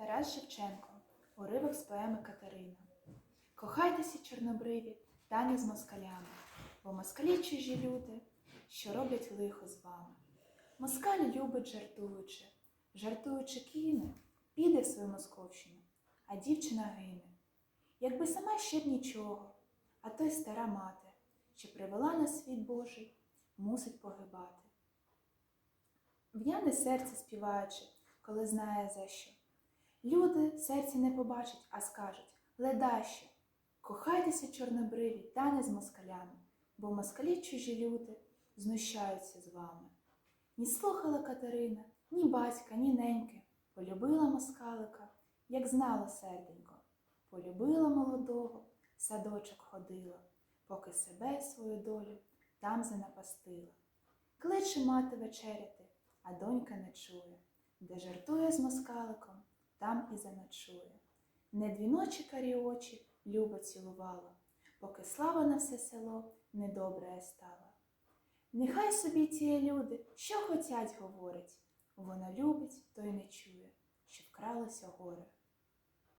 Тарас Шевченко. Уривок з поеми Катерина. Кохайтеся, чорнобриві, та не з москалями, бо москалі чужі люди, що роблять лихо з вами. Москаль любить жартуючи, жартуючи кине, піде в свою московщину, а дівчина гине. Якби сама ще б нічого, а то й стара мати, що привела на світ Божий, мусить погибати. В'яне серце співаючи, коли знає за що. Люди серця не побачать, а скажуть ледаще. Кохайтеся, чорнобриві, та не з москалями, бо москалі чужі люди знущаються з вами. Ні слухала Катерина, ні батька, ні неньки, полюбила москалика, як знала серденько, полюбила молодого, садочок ходила, поки себе свою долю там занапастила. Кличе мати вечеряти, а донька не чує, де жартує з москаликом, там і заночує. Не дві ночі карі очі любо цілувала, поки слава на все село недобре стала. Нехай собі ті люди, що хотять, говорить, вона любить, то й не чує, що вкралося горе.